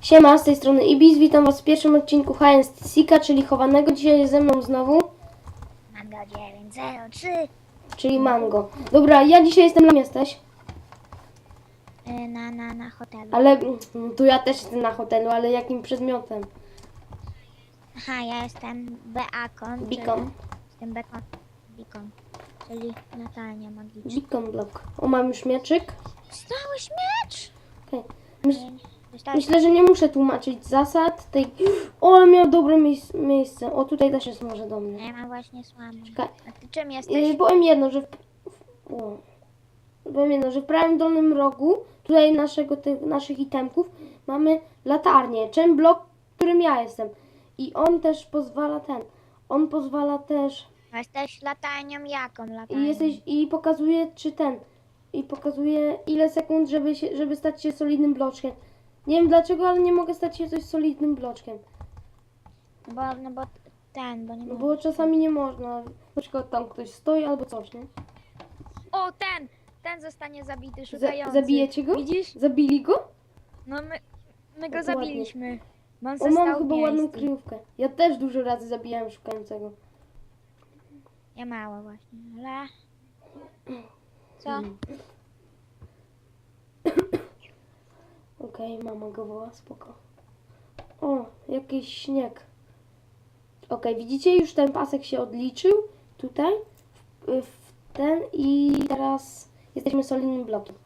Siema, z tej strony Ibis, witam was w pierwszym odcinku High Sika, czyli chowanego. Dzisiaj jest ze mną znowu, Mango 903 czyli Mango. Dobra, ja dzisiaj jestem, tam jesteś, y, na, na, na hotelu. ale mm, tu ja też jestem na hotelu, ale jakim przedmiotem? Aha, ja jestem Beacon. Beacon. Czyli, jestem Beacon. Beacon. Czyli latarnia magiczna. Beacon Block. O, mam już mieczyk. Dostałeś miecz! Okej. Myślę, że nie muszę tłumaczyć zasad tej... O, ale miał dobre miejsc, miejsce. O, tutaj też jest może do mnie. Ja mam właśnie. Czekaj. A ty czym jesteś? Powiem jedno, że w, o, powiem jedno, że w prawym dolnym rogu tutaj naszego, tych, naszych itemków mamy latarnię, czym blok, którym ja jestem. I on też pozwala ten, on pozwala też Jesteś latarnią jaką i latarnią? jesteś i pokazuje czy ten i pokazuje ile sekund, żeby się, żeby stać się solidnym bloczkiem. Nie wiem dlaczego, ale nie mogę stać się coś solidnym bloczkiem. Bo, no bo ten, bo nie No bo czasami nie można. Na przykład tam ktoś stoi albo coś, nie? O, ten! Ten zostanie zabity, Za, szukający. zabijecie go? Widzisz? Zabili go? No my, my go ładnie. zabiliśmy. Bo on O, został mam chyba ładną miejscu. kryjówkę. Ja też dużo razy zabijałem szukającego. Ja mało właśnie, ale... Co? Mm. Okej, mama go woła, spoko. O, jakiś śnieg. Okej, widzicie? Już ten pasek się odliczył. Tutaj. W, w ten i teraz jesteśmy solidnym blokiem.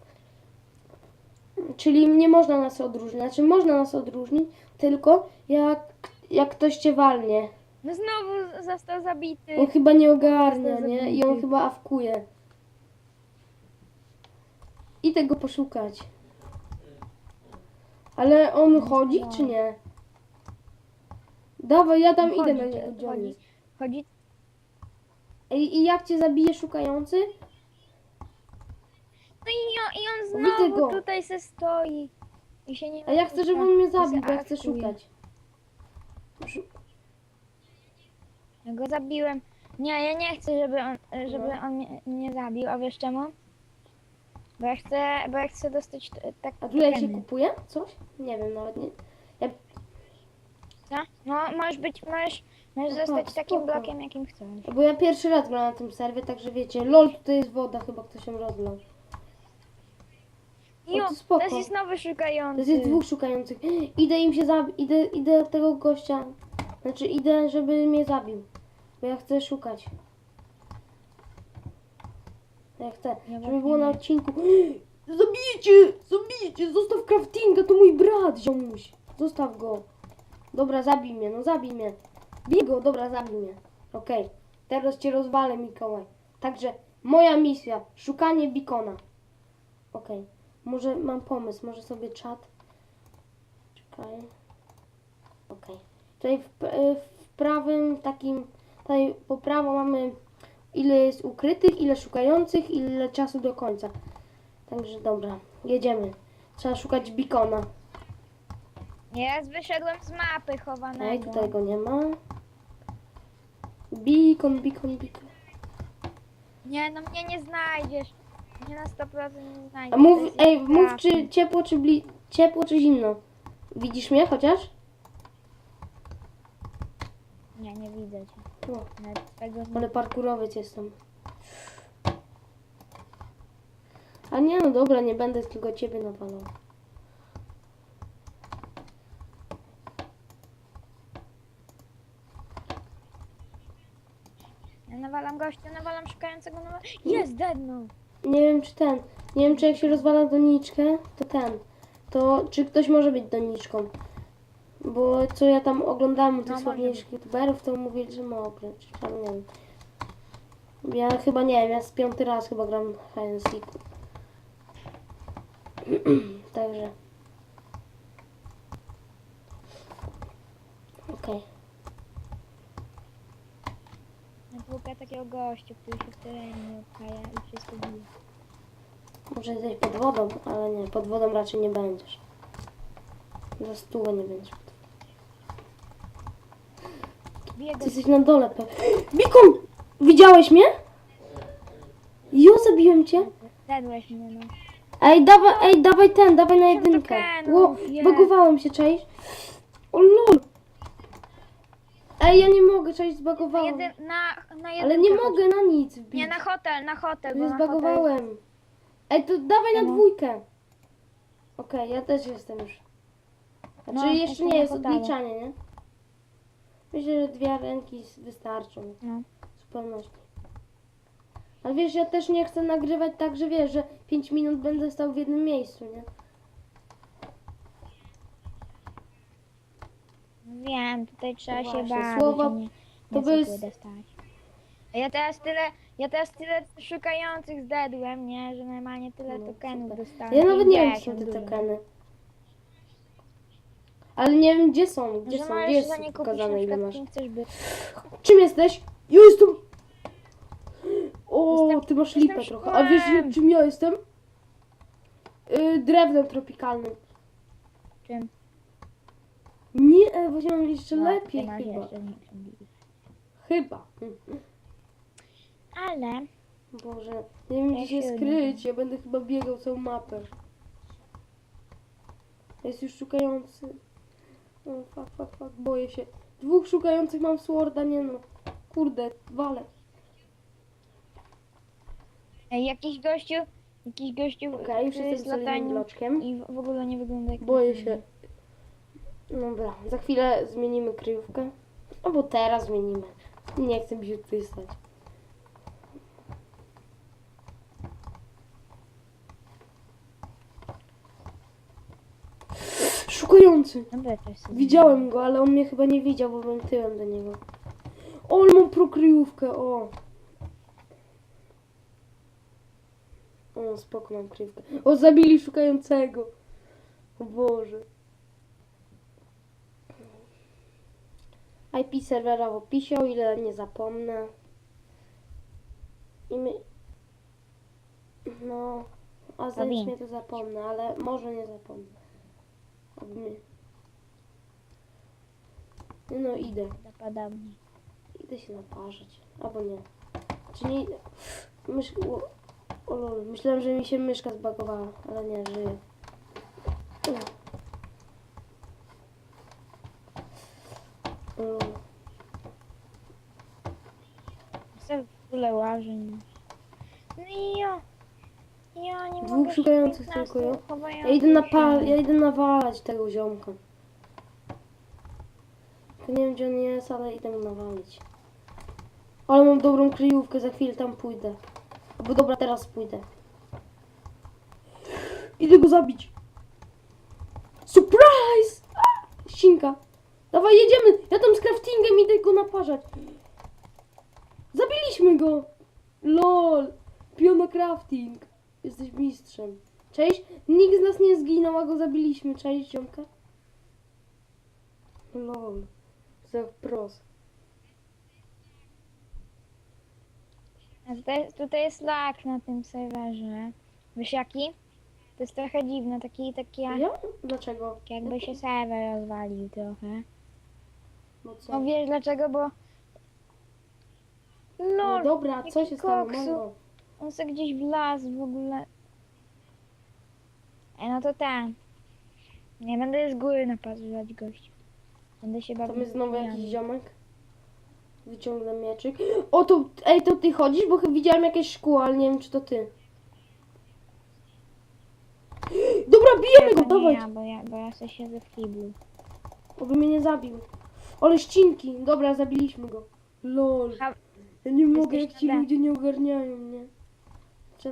Czyli nie można nas odróżnić. Znaczy można nas odróżnić, tylko jak, jak ktoś cię walnie. No znowu został zabity. On chyba nie ogarnia, nie? I on chyba awkuje. Idę go poszukać. Ale on chodzi, czy nie? Dawaj, ja tam idę na niego, chodzi, chodzi. Ej, I jak cię zabije szukający? No i on, i on Widzę znowu go. tutaj se stoi. I się nie A ja chcę, żeby on mnie zabił, bo ja chcę szukać. Szu- Ja go zabiłem. Nie, ja nie chcę, żeby on, żeby No. on mnie, mnie zabił, a wiesz czemu? Bo ja chcę, bo ja chcę dostać t- tak A tutaj się kupuje coś? Nie wiem, nawet nie. Co? No możesz być, możesz, możesz Aha, zostać takim spoko. blokiem, jakim chcesz. bo ja pierwszy raz gram na tym serwie, także wiecie. Lol, tutaj jest woda, chyba ktoś się rozlał. Jo, to spoko. to jest nowy szukający. To jest dwóch szukających. Idę im się zabić. Idę, idę do tego gościa. Znaczy idę, żeby mnie zabił. Bo ja chcę szukać. Ja chcę, Ja żeby było na odcinku. Zabijcie! Zabijcie! Zostaw craftinga, to mój brat, ziomuś. Zostaw go. Dobra, zabij mnie, no zabij mnie. Bij go, dobra, zabij mnie. Okej. Teraz cię rozwalę, Mikołaj. Także moja misja. Szukanie bikona. Okej. Może mam pomysł, może sobie czat. Czekaj. Okej. Tutaj w, p- w prawym takim, tutaj po prawo mamy ile jest ukrytych, ile szukających, ile czasu do końca. Także dobra, jedziemy. Trzeba szukać bikona. Ja wyszedłem z mapy Ej, chowanego. tutaj go nie ma. Bikon, bikon, bikon. Nie, no mnie nie znajdziesz. Mnie na 100% nie znajdziesz. A mów, ej, mów czy ciepło, czy bli, ciepło, czy zimno. Widzisz mnie chociaż? Nie, nie widzę cię. No, Nawet ale parkurowiec jestem. A nie, no dobra, nie będę tylko ciebie nawalał. Ja nawalam gościa, nawalam szukającego, nawalam... Jest, deadnął! Nie wiem czy ten, nie wiem czy jak się rozwala doniczkę, to ten, to czy ktoś może być doniczką. Bo co ja tam oglądałem u tych No, sławniejszych youtuberów, to mówili, że mogę, czy tam nie wiem. Ja chyba nie wiem, ja z piąty raz chyba gram Hide and Seek. Także. Okej. Napłuka takiego gościa, który się w terenie nie odkaja i wszystko bije. Może jesteś pod wodą, ale nie, pod wodą raczej nie będziesz. Za stówę nie będziesz. Ty jesteś na dole pe... Bikon! Widziałeś mnie? Jo, zabiłem cię? Zjadłeś mnie, no. Ej, dawaj, ej, dawaj ten, dawaj na jedynkę. tokenów, Ło, je. zbagowałem się, czaisz? O lol. Ej, ja nie mogę, czaisz, zbagowałem. Jeden, na, na jedynkę Ale nie chodź. mogę na nic wbić. Nie, na hotel, na hotel, bo Nie na hotel... zbagowałem. Ej, to dawaj na dwójkę. Okej, ja też jestem już. Znaczy No, jeszcze jestem nie na jest hotelu. odliczanie, nie? Myślę, że dwie ręki wystarczą. No. W zupełności. Ale wiesz, ja też nie chcę nagrywać tak, że wiesz, że 5 minut będę stał w jednym miejscu, nie? Wiem, tutaj trzeba się Właśnie, bawić, słowa- a nie, to nie by sobie jest- dostać. A ja teraz tyle, ja teraz tyle szukających zdedłem, nie, że normalnie tyle No, tokenów super. dostałem. Ja nawet nie wiem, gdzie 50 są te tokeny. Ale nie wiem, gdzie są, gdzie Że są, gdzie jest nie kupić na pokazane, ile przykład masz. kim chcesz być. Czym jesteś? Ja jestem... O, Jestem- ty masz jestem lipę trochę. A wiesz, szkłem. czym ja jestem? Yy, drewnem tropikalnym. Czym? Nie, e, właśnie mam jeszcze No, lepiej chyba. Chyba. Mhm. Ale Boże, nie wiem Ja gdzie się się skryć. Ja będę chyba biegał całą mapę. Jest już szukający. O, fuck, fuck, fuck, boję się. Dwóch szukających mam sworda, nie no. Kurde, wale. Ej, jakiś gościu, jakiś gościu, Okej, już który jestem bloczkiem. i w w ogóle nie wygląda jak Boję się. Dobra, za chwilę zmienimy kryjówkę. Albo teraz zmienimy. Nie chcę mi się tutaj stać. Szukający. Dobra, to jest Widziałem go, ale on mnie chyba nie widział, bo byłem tyłem do niego. O, ale mam prokryjówkę, o. O, spoko, mam kryjówkę. O, zabili szukającego. O Boże. IP serwera w opisie, o ile nie zapomnę. I my... No, a zręcznie to zapomnę, ale może nie zapomnę. Aby mnie... No idę. Prawdopodobnie. Idę się naparzać. Albo nie. Czy nie idę? Mysz... O, o lol. Myślałem, że mi się myszka zbagowała, ale nie, żyje. Co w ogóle? No i ja. Ja nie Dwóch mogę się szukających 15 tylko, jo? chowających Ja idę, na się. pa... ja idę nawalać tego ziomka. To nie wiem gdzie on jest, ale idę mu nawalić. Ale mam dobrą kryjówkę, za chwilę tam pójdę. Albo dobra, teraz pójdę. Idę go zabić. Surprise! A! Ścinka. Dawaj, jedziemy! Ja tam z craftingem idę go naparzać. Zabiliśmy go! LOL! Piono crafting. Jesteś mistrzem. Cześć? Nikt z nas nie zginął, a go zabiliśmy. Cześć, ziomka? LOL. Za pros. A tutaj, tutaj jest lag na tym serwerze. Wiesz jaki? To jest trochę dziwne, taki, taki jak, Ja? Dlaczego? jakby się serwer rozwalił trochę. No co? No wiesz dlaczego, bo... No Lol, dobra, co się stało? koksu. On se gdzieś wlazł w ogóle. Ej, no to ten. Nie będę z góry napatrzeć gości. Będę się bawił. Tam jest znowu jakiś ziomek. Wyciągnę mieczyk. O, to, ej, to ty chodzisz? Bo chyba widziałem jakieś szkło, ale nie wiem, czy to ty. Dobra, bijemy go, To nie dawaj. ja, bo ja, bo ja sobie siedzę w kiblu. Oby mnie nie zabił. Ale ścinki. Dobra, zabiliśmy go. Lol. Ja nie mogę, jak ci ludzie nie ogarniają mnie.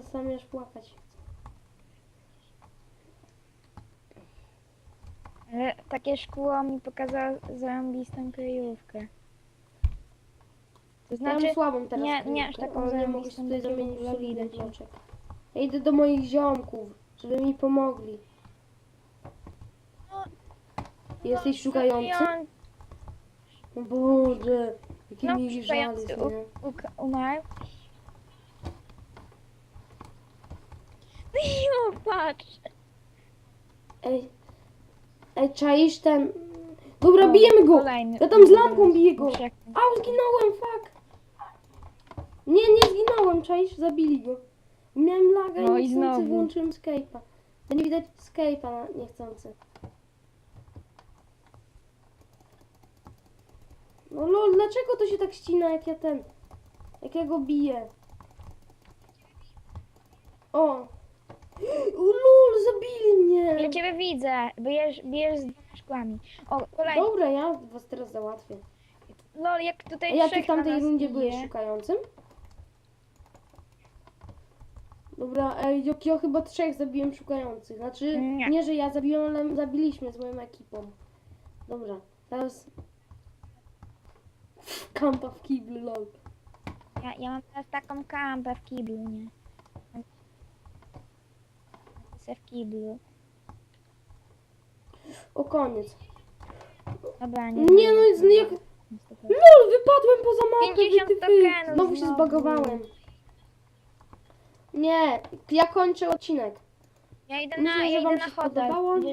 Czasami aż płakać. Ale takie szkło mi pokazało zarąbistą kryjówkę. To znaczy, mam słabą teraz nie- nie kryjówkę, aż taką ale nie mogę się zarąbistą, tutaj zamienić w solidny bloczek. Ja idę do moich ziomków, żeby mi pomogli. Jesteś szukający? O Boże, jaki No, mi szukający żal, u- nie? uk- umarł. No patrz. Ej, ej, czaisz ten... Dobra, O, bijemy go! kolejny. Ja tam z lampą biję go! Muszę- Au, zginąłem, fuck! Nie, nie zginąłem, czaisz? Zabili go. Miałem laga No i i niechcący znowu. wyłączyłem Skype'a. To nie widać Skype'a na niechcący. No lol, dlaczego to się tak ścina jak ja ten... Jak ja go biję? O! O lol, zabili mnie! Ja ciebie widzę, bijesz, bijesz z szkłami. O, kolej. Dobra, ja was teraz załatwię. Lol, jak A tutaj jak ty trzech w tamtej nas rundzie bije. byłeś szukającym? Dobra, ej, jak ja chyba trzech zabiłem szukających. Znaczy, Nie. nie, że ja zabiłem, ale zabiliśmy z moją ekipą. Dobra, teraz... Kampa w kiblu, lol. Ja, ja mam teraz taką kampę w kiblu, nie? Se w kiblu. O, koniec. Dobra, nie. Nie no, jest jak... LOL, wypadłem poza mapę, 50 wy, ty, wy. tokenów Znowu się znowu. zbagowałem. Nie, ja kończę odcinek. Ja idę na, Myślę, ja że wam idę się na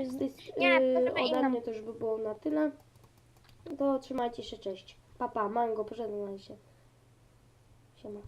z- tej, Nie, yy, potrzebujemy ode inną. mnie to już by było na tyle. To trzymajcie się, cześć. Papa, mango, pożegnaj się. Siema.